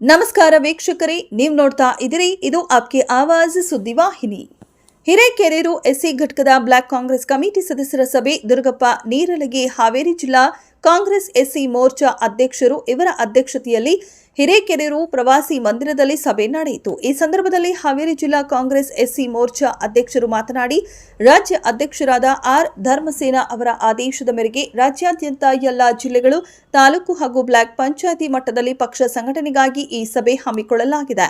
ನಮಸ್ಕಾರ ವೀಕ್ಷಕರೇ ನೀವು ನೋಡ್ತಾ ಇದ್ದೀರಿ ಇದು ಆಪ್ಕೆ ಆವಾಜ್ ಸುದ್ದಿವಾಹಿನಿ ಹಿರೇಕೆರೂರು ಎಸ್ಸಿ ಘಟಕದ ಬ್ಲಾಕ್ ಕಾಂಗ್ರೆಸ್ ಕಮಿಟಿ ಸದಸ್ಯರ ಸಭೆ ದುರ್ಗಪ್ಪ ನೀರಲಗಿ ಹಾವೇರಿ ಜಿಲ್ಲಾ ಕಾಂಗ್ರೆಸ್ ಎಸ್ಸಿ ಮೋರ್ಚಾ ಅಧ್ಯಕ್ಷರು ಇವರ ಅಧ್ಯಕ್ಷತೆಯಲ್ಲಿ ಹಿರೇಕೆರೂರು ಪ್ರವಾಸಿ ಮಂದಿರದಲ್ಲಿ ಸಭೆ ನಡೆಯಿತು. ಈ ಸಂದರ್ಭದಲ್ಲಿ ಹಾವೇರಿ ಜಿಲ್ಲಾ ಕಾಂಗ್ರೆಸ್ ಎಸ್ಸಿ ಮೋರ್ಚಾ ಅಧ್ಯಕ್ಷರು ಮಾತನಾಡಿ, ರಾಜ್ಯ ಅಧ್ಯಕ್ಷರಾದ ಆರ್ ಧರ್ಮಸೇನ ಅವರ ಆದೇಶದ ಮೇರೆಗೆ ರಾಜ್ಯಾದ್ಯಂತ ಎಲ್ಲ ಜಿಲ್ಲೆಗಳು ತಾಲೂಕು ಹಾಗೂ ಬ್ಲಾಕ್ ಪಂಚಾಯಿತಿ ಮಟ್ಟದಲ್ಲಿ ಪಕ್ಷ ಸಂಘಟನೆಗಾಗಿ ಈ ಸಭೆ ಹಮ್ಮಿಕೊಳ್ಳಲಾಗಿದೆ.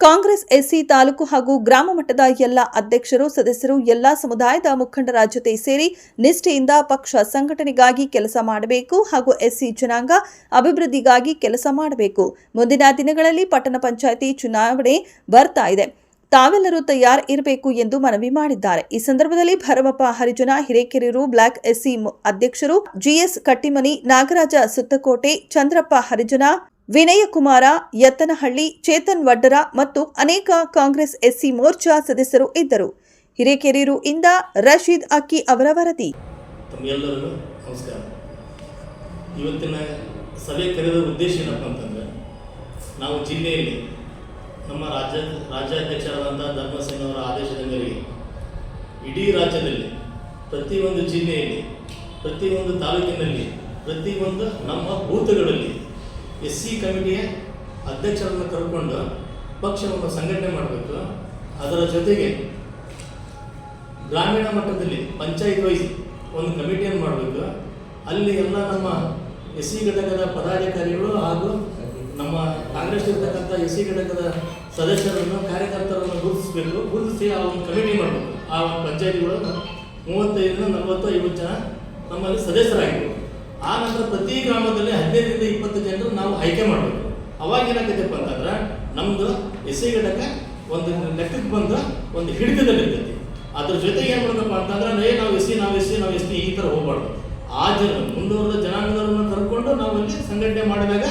ಕಾಂಗ್ರೆಸ್ ಎಸ್ಸಿ ತಾಲೂಕು ಹಾಗೂ ಗ್ರಾಮ ಮಟ್ಟದ ಎಲ್ಲ ಅಧ್ಯಕ್ಷರು, ಸದಸ್ಯರು, ಎಲ್ಲಾ ಸಮುದಾಯದ ಮುಖಂಡರ ಜೊತೆ ಸೇರಿ ನಿಷ್ಠೆಯಿಂದ ಪಕ್ಷ ಸಂಘಟನೆಗಾಗಿ ಕೆಲಸ ಮಾಡಬೇಕು ಹಾಗೂ ಎಸ್ಸಿ ಜನಾಂಗ ಅಭಿವೃದ್ಧಿಗಾಗಿ ಕೆಲಸ ಮಾಡಬೇಕು. ಮುಂದಿನ ದಿನಗಳಲ್ಲಿ ಪಟ್ಟಣ ಪಂಚಾಯಿತಿ ಚುನಾವಣೆ ಬರ್ತಾ ಇದೆ. ತಾವೆಲ್ಲರೂ ತಯಾರ್ ಇರಬೇಕು ಎಂದು ಮನವಿ ಮಾಡಿದ್ದಾರೆ. ಈ ಸಂದರ್ಭದಲ್ಲಿ ಭರಮಪ್ಪ ಹರಿಜನ ಹಿರೇಕೆರೂರು ಬ್ಲಾಕ್ ಎಸ್ಸಿ ಅಧ್ಯಕ್ಷರು ಜಿಎಸ್ ಕಟ್ಟಿಮನಿ, ನಾಗರಾಜ ಸುತ್ತಕೋಟೆ, ಚಂದ್ರಪ್ಪ, ಹರಿಜನ ವಿನಯಕುಮಾರ, ಯತ್ತನಹಳ್ಳಿ, ಚೇತನ್ ವಡ್ಡರ ಮತ್ತು ಅನೇಕ ಕಾಂಗ್ರೆಸ್ ಎಸ್ಸಿ ಮೋರ್ಚಾ ಸದಸ್ಯರು ಇದ್ದರು. ಹಿರೇಕೆರೂರು ಇಂದ ರಶೀದ್ ಅಕ್ಕಿ ಅವರ ವರದಿ. ನಮಸ್ಕಾರ. ಇವತ್ತಿನ ಸಭೆ ಕರೆದ ಉದ್ದೇಶ ಏನಪ್ಪ ಅಂತಂದರೆ, ನಾವು ಜಿಲ್ಲೆಯಲ್ಲಿ ನಮ್ಮ ರಾಜ್ಯ ರಾಜ್ಯಾಧ್ಯಕ್ಷರಾದಂಥ ಧರ್ಮಸೇನ ಅವರ ಆದೇಶದ ಮೇರೆಗೆ ಇಡೀ ರಾಜ್ಯದಲ್ಲಿ ಪ್ರತಿಯೊಂದು ಜಿಲ್ಲೆಯಲ್ಲಿ, ಪ್ರತಿಯೊಂದು ತಾಲೂಕಿನಲ್ಲಿ, ಪ್ರತಿಯೊಂದು ನಮ್ಮ ಬೂತ್ಗಳಲ್ಲಿ ಎಸ್ ಸಿ ಕಮಿಟಿಯ ಅಧ್ಯಕ್ಷರನ್ನು ಕರ್ಕೊಂಡು ಪಕ್ಷವನ್ನು ಸಂಘಟನೆ ಮಾಡಬೇಕು. ಅದರ ಜೊತೆಗೆ ಗ್ರಾಮೀಣ ಮಟ್ಟದಲ್ಲಿ ಪಂಚಾಯತ್ ವೈಸ್ ಒಂದು ಕಮಿಟಿಯನ್ನು ಮಾಡಬೇಕು. ಅಲ್ಲಿ ಎಲ್ಲ ನಮ್ಮ ಎಸ್ ಸಿ ಘಟಕದ ಪದಾಧಿಕಾರಿಗಳು ಹಾಗೂ ನಮ್ಮ ಕಾಂಗ್ರೆಸ್ ಇರ್ತಕ್ಕಂಥ ಎಸ್ ಸಿ ಘಟಕದ ಸದಸ್ಯರನ್ನು, ಕಾರ್ಯಕರ್ತರನ್ನು ಗುರುತಿಸಬೇಕು. ಗುರುತಿಸಿ ಆ ಒಂದು ಕಮಿಟಿ ಮಾಡಬೇಕು. ಆ ಪಂಚಾಯತಿಗಳು ಮೂವತ್ತೈದರಿಂದ ನಲವತ್ತು ಐವತ್ತು ಜನ ನಮ್ಮಲ್ಲಿ ಸದಸ್ಯರಾಗಿರ್ಬೇಕು. ಆ ನಂತರ ಪ್ರತಿ ಗ್ರಾಮದಲ್ಲಿ ಹದಿನೈದರಿಂದ ಇಪ್ಪತ್ತು ಜನರು ನಾವು ಆಯ್ಕೆ ಮಾಡಬೇಕು. ಅವಾಗ ಏನಾಗತ್ತಪ್ಪ ಅಂತಂದ್ರೆ ನಮ್ಮದು ಎಸ್ ಐ ಘಟಕ ಒಂದು ಲೆಕ್ಕಕ್ಕೆ ಬಂದು ಒಂದು ಹಿಡಿತದಲ್ಲಿ ಇರ್ತೈತಿ ಅದ್ರ ಜೊತೆಗೆ ಏನು ಮಾಡಬೇಕಪ್ಪ ಅಂತಂದ್ರೆ ಏ ನಾವು ಎಸ್ ಸಿ ನಾವು ಎಸ್ ನಾವು ಎಸ್ ಈ ಥರ ಹೋಗ್ಬಾರ್ದು. ಆ ಜನ ಮುಂದುವರೆದ ಜನಾಂಗದವ್ರನ್ನ ಕರ್ಕೊಂಡು ನಾವು ಅಲ್ಲಿ ಸಂಘಟನೆ ಮಾಡಿದಾಗ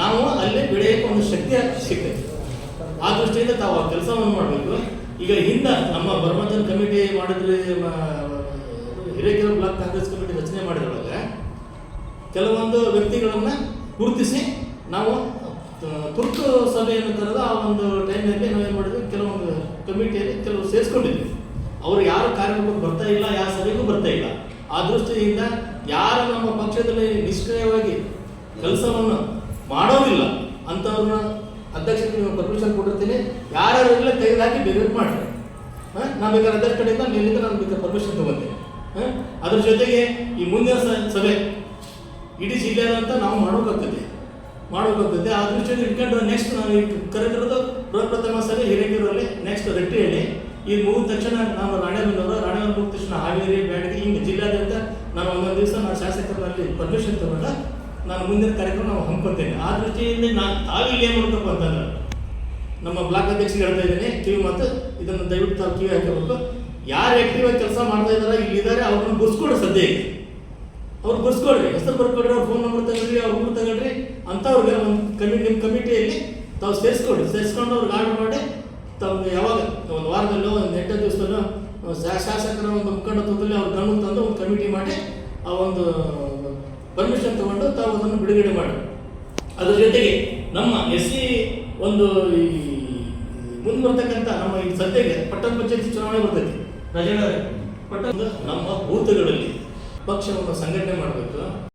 ನಾವು ಅಲ್ಲಿ ಬೆಳೆಯೋಕೆ ಒಂದು ಶಕ್ತಿ ಸಿಗ್ತೈತಿ. ಆ ದೃಷ್ಟಿಯಿಂದ ತಾವು ಆ ಕೆಲಸವನ್ನು ಮಾಡಬೇಕು. ಈಗ ಹಿಂದೆ ನಮ್ಮ ಬರ್ಮಜನ್ ಕಮಿಟಿ ಮಾಡಿದ್ರೆ ಹಿರೇಕೆರೆ ಬ್ಲಾಕ್ ಕಾಂಗ್ರೆಸ್ ಕಮಿಟಿ ರಚನೆ ಮಾಡಿದ್ರೊಳಗೆ ಕೆಲವೊಂದು ವ್ಯಕ್ತಿಗಳನ್ನು ಗುರುತಿಸಿ ನಾವು ತುರ್ತು ಸಭೆಯನ್ನು ಕರೆದು ಆ ಒಂದು ಟೈಮಲ್ಲಿ ನಾವೇನು ಮಾಡಿದ್ವಿ? ಕೆಲವೊಂದು ಕಮಿಟಿಯಲ್ಲಿ ಕೆಲವು ಸೇರಿಸ್ಕೊಂಡಿದ್ವಿ. ಅವರು ಯಾರು ಕಾರ್ಯಕ್ರಮಕ್ಕೆ ಬರ್ತಾ ಇಲ್ಲ ಯಾವ ಸಭೆಗೂ ಬರ್ತಾ ಇಲ್ಲ, ಆ ದೃಷ್ಟಿಯಿಂದ ಯಾರು ನಮ್ಮ ಪಕ್ಷದಲ್ಲಿ ನಿಷ್ಕ್ರಿಯವಾಗಿ ಕೆಲಸವನ್ನು ಮಾಡೋದಿಲ್ಲ ಅಂಥವ್ರನ್ನ ಅಧ್ಯಕ್ಷಕ್ಕೆ ನೀವು ಪರ್ಮಿಷನ್ ಕೊಟ್ಟಿರ್ತೀನಿ. ಯಾರು ಇಲ್ಲ ತೆಗೆದುಹಾಕಿ ಬೇರೆ ಮಾಡಿ ನಾನು ಬೇಕಾದ್ರೆ ಅಧ್ಯಕ್ಷ ಕಡೆಯಿಂದ ನಿನ್ನಿಂದ ನಾನು ಬೇಕಾದ್ರೆ ಪರ್ಮಿಷನ್ ತಗೋತೀನಿ. ಅದ್ರ ಜೊತೆಗೆ ಈ ಮುಂದಿನ ಸಭೆ ಇಡೀ ಜಿಲ್ಲೆಯಾದಂತ ನಾವು ಮಾಡೋಕ್ಕಾಗ್ತದೆ ಮಾಡೋಕ್ಕಾಗ್ತದೆ ಆ ದೃಷ್ಟಿಯಲ್ಲಿ ಇಟ್ಕೊಂಡು ನೆಕ್ಸ್ಟ್ ನಾನು ಕರೆದಿರೋದು ಪ್ರಪ್ರಥಮ ಸಲ ಹಿರೇಕೆರೂರಲ್ಲಿ ನೆಕ್ಸ್ಟ್ ರೆಟ್ಟಿಹಳ್ಳಿ. ಈಗ ಮುಗಿದ ತಕ್ಷಣ ನಾನು ರಾಣೆಬೆನ್ನೂರು ರಾಣೆಬೆನ್ನೂರು ಮುಗಿದ ತಕ್ಷಣ ಹಾವೇರಿ, ಬ್ಯಾಡಗಿ, ಹಿಂಗೆ ಜಿಲ್ಲಾದ್ಯಂತ ನಾನು ಒಂದೊಂದು ದಿವಸ ನಾನು ಶಾಸಕರಲ್ಲಿ ಪರ್ಮಿಷನ್ ತಗೊಂಡ ನಾನು ಮುಂದಿನ ಕಾರ್ಯಕ್ರಮ ನಾವು ಹಮ್ಮಿಕೊತೇನೆ ಆ ದೃಷ್ಟಿಯಿಂದ ನಾನು ತಾವಿಲ್ಲಿ ಏನು ಮಾಡ್ಬೇಕು ಅಂತಂದ್ರೆ ನಮ್ಮ ಬ್ಲಾಕ್ ಅಧ್ಯಕ್ಷರು ಹೇಳ್ತಾ ಇದ್ದೀನಿ, ಕಿವಿ ಮಾತು ಇದನ್ನು ದಯವಿಟ್ಟು ತಾವು ಕಿವಿ ಹಾಕಬೇಕು ಯಾರು ಆಗಿ ಕೆಲಸ ಮಾಡ್ತಾ ಇದ್ದಾರೆ, ಇಲ್ಲಿದ್ದಾರೆ, ಅವ್ರನ್ನ ಗುರ್ಸ್ಕೊಂಡು ಸದ್ಯ ಈಗ ಅವ್ರು ಬರ್ಸ್ಕೊಳ್ರಿ. ಹೆಸರು ಬರ್ಕೊಳ್ರಿ, ಅವ್ರ ಫೋನ್ ನಂಬರ್ ತಗೊಳ್ರಿ, ಅವ್ರ ಊರು ತಗೊಳ್ರಿ ಅಂಥವ್ರಿಗೆ ಒಂದು ಕಮಿ ನಿಮ್ಮ ಕಮಿಟಿಯಲ್ಲಿ ತಾವು ಸೇರಿಸ್ಕೊಳ್ರಿ. ಸೇರಿಸ್ಕೊಂಡು ಅವ್ರಿಗೆ ಆರ್ಡರ್ ಮಾಡಿ ತಮ್ಗೆ ಯಾವಾಗ? ಒಂದು ವಾರದಲ್ಲೋ, ಒಂದು ಎಂಟು ದಿವಸದಲ್ಲೋ ಶಾಸಕರ ಒಂದು ಮುಖಂಡತ್ವದಲ್ಲಿ ಅವ್ರ ಗಮನ ತಂದು ಒಂದು ಕಮಿಟಿ ಮಾಡಿ ಆ ಒಂದು ಪರ್ಮಿಷನ್ ತಗೊಂಡು ತಾವು ಅದನ್ನು ಬಿಡುಗಡೆ ಮಾಡಿ ಅದ್ರ ಜೊತೆಗೆ ನಮ್ಮ ಎಸ್ ಸಿ ಒಂದು ಈ ಮುಂದೆ ಬರ್ತಕ್ಕಂಥ ನಮ್ಮ ಈ ಸದ್ಯಕ್ಕೆ ಪಟ್ಟಣ ಪಂಚಾಯತಿ ಚುನಾವಣೆ ಬರ್ತೈತಿ. ರಜೆ ಪಟ್ಟಣ ನಮ್ಮ ಬೂತ್ಗಳಲ್ಲಿ ಪಕ್ಷವನ್ನು ಸಂಘಟನೆ ಮಾಡಬೇಕು.